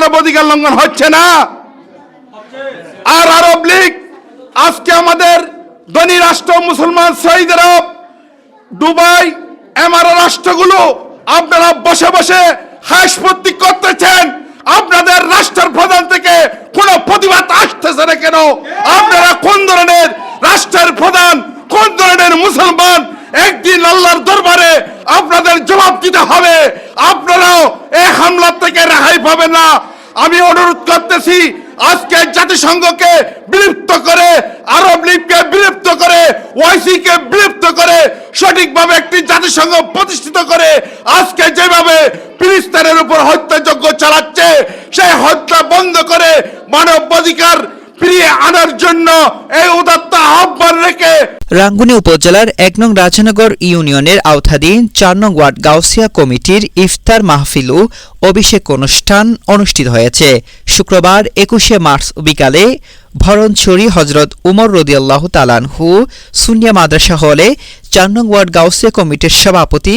মানবাধিকার লঙ্ঘন হচ্ছে না। আর আরব লীগ, আজকে আমাদের ধনী রাষ্ট্র মুসলমান সৌদি আরব দুবাই এমআরও রাষ্ট্রগুলো আপনারা বসে বসে হাঁস ভর্তি করতেছেন। আপনাদের রাষ্ট্রের প্রধান থেকে কোনো প্রতিবাদ আসতেছে না কেন? আপনারা কোন ধরনের রাষ্ট্রের প্রধান, কোন ধরনের মুসলমান? একদিন আল্লাহর দরবারে আপনাদের জবাব দিতে হবে। আপনারাও এই হামলা থেকে রেহাই পাবে না। আমি অনুরোধ করতেছি, আজকে জাতিসংঘকে বিলুপ্ত করে, আরব লীগকে বিলুপ্ত করে ওয়াইসি কে বিলুপ্ত করে, সঠিকভাবে একটি জাতিসংঘ প্রতিষ্ঠিত করে, আজকে যেভাবে ফিলিস্তিনের উপর হত্যাযজ্ঞ চালাচ্ছে, সেই হত্যা বন্ধ করে মানব অধিকার ফিরিয়ে আনার জন্য এই উদাত্ত আহ্বান রেখে রাঙ্গুনি উপজেলার এক নং রাজনগর ইউনিয়নের আওতাধীন চার নং ওয়ার্ড গাউসিয়া কমিটির ইফতার মাহফিল অভিষেক অনুষ্ঠান অনুষ্ঠিত হয়েছে। শুক্রবার একুশে মার্চ বিকালে ভরণছড়ি হজরত উমর রদিয়াল্লাহ তালানহু সুনিয়া মাদ্রাসা হলে চার নং ওয়ার্ড গাউসিয়া কমিটির সভাপতি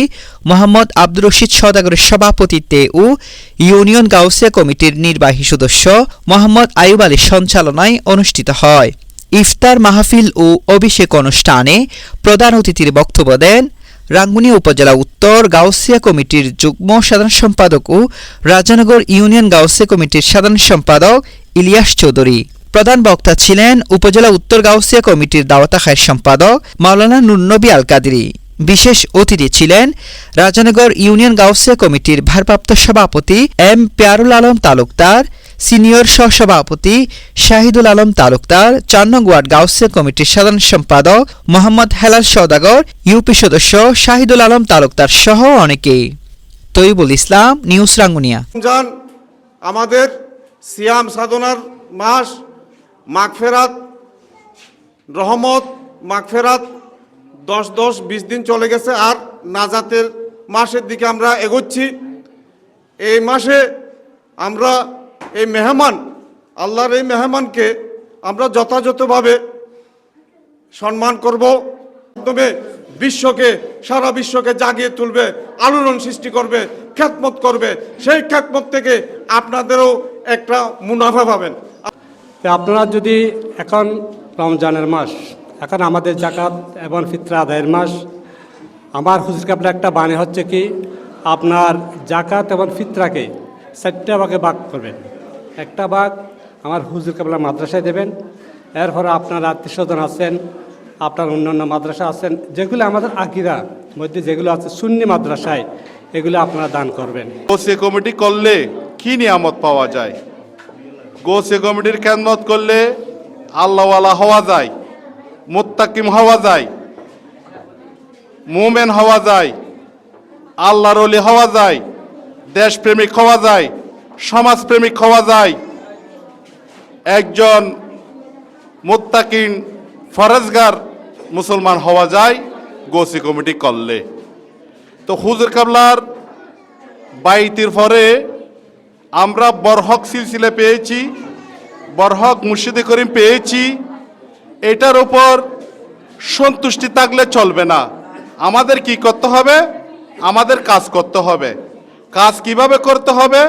মোহাম্মদ আব্দুর রশিদ সদাগরের সভাপতিত্বে ও ইউনিয়ন গাউসিয়া কমিটির নির্বাহী সদস্য মোহাম্মদ আইব আলীর সঞ্চালনায় অনুষ্ঠিত হয়। ইফতার মাহফিল ও অভিষেক অনুষ্ঠানে প্রধান অতিথির বক্তব্য দেন রাঙ্গুনি উপজেলা উত্তর গাউসিয়া কমিটির যুগ্ম সাধারণ সম্পাদক ও রাজানগর ইউনিয়ন গাউসিয়া কমিটির সাধারণ সম্পাদক ইলিয়াস চৌধুরী। প্রধান বক্তা ছিলেন উপজেলা উত্তর গাউসিয়া কমিটির দাওয়াতা খায়ের সম্পাদক মাওলানা নুরনবী আল কাদরি বিশেষ অতিথি ছিলেন রাজানগর ইউনিয়ন গাউসিয়া কমিটির ভারপ্রাপ্ত সভাপতি এম পেয়ারুল আলম তালুকদার, সিনিয়র সহসভাপতি শাহিদুল আলম তালুকদার, চার নং ওয়ার্ড গাউসিয়া কমিটির সাধারণ সম্পাদক মোহাম্মদ হেলাল সদাগর ইউপি সদস্য শাহিদুল আলম তালুকদার সহ অনেকেই। তৈবুল ইসলাম, নিউজ রাঙ্গুনিয়া। আমাদের সিয়াম সাধনার মাস মাগফেরাত, রহমত, মাগফেরাত, দশ দশ, বিশ দিন চলে গেছে আর নাজাতের মাসের দিকে আমরা এগোচ্ছি। এই মাসে আমরা এই মেহমান, আল্লাহর এই মেহমানকে আমরা যথাযথভাবে সম্মান করব। মাধ্যমে বিশ্বকে, সারা বিশ্বকে জাগিয়ে তুলবে, আলোড়ন সৃষ্টি করবে, খ্যাতমত করবে। সেই খ্যাতমত থেকে আপনাদেরও একটা মুনাফা পাবেন। আপনারা যদি এখন রমজানের মাস, এখন আমাদের জাকাত এবং ফিতরা আদায়ের মাস, আমার হুজুর কাপড় একটা বাণী হচ্ছে কি, আপনার জাকাত এবং ফিতরাকে চারটা ভাগে ভাগ করবেন। একটা ভাগ আমার হুজুর কাপড়া মাদ্রাসায় দেবেন, এরপরে আপনার আত্মীয় স্বজন আছেন, আপনার অন্যান্য মাদ্রাসা আছেন, যেগুলো আমাদের আকিরা মধ্যে যেগুলো আছে সুন্নি মাদ্রাসায়, এগুলো আপনারা দান করবেন। কমিটি করলে কি নিয়ামত পাওয়া যায়? গোসে কমিটির খেদমত করলে আল্লাহওয়ালা হওয়া যায়, মুত্তাকিম হওয়া যায়, মুমেন হওয়া যায়, আল্লাহর অলি হওয়া যায়, দেশপ্রেমিক হওয়া যায়, সমাজপ্রেমিক হওয়া যায়। একজন মুত্তাকিন ফরেজগার মুসলমান হওয়া যায় গোসি কমিটি করলে। তো হুজুর কাবলার বাইতির পরে আমরা বরহক সিলসিলে পেয়েছি, বরহক মুর্শিদে করিম পেয়েছি। এটার উপর সন্তুষ্টি থাকলে চলবে না। আমাদের কি করতে হবে? আমাদের কাজ করতে হবে। কাজ কীভাবে করতে হবে?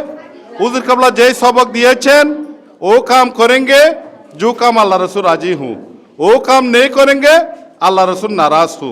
উজুর কাবলা যেই সবক দিয়েছেন, ও কাম করেঙ্গে, যু কাম আল্লাহ রসুল রাজি হু। ও কাম নেই করেঙ্গে, আল্লাহ রসুল নারাজ হু।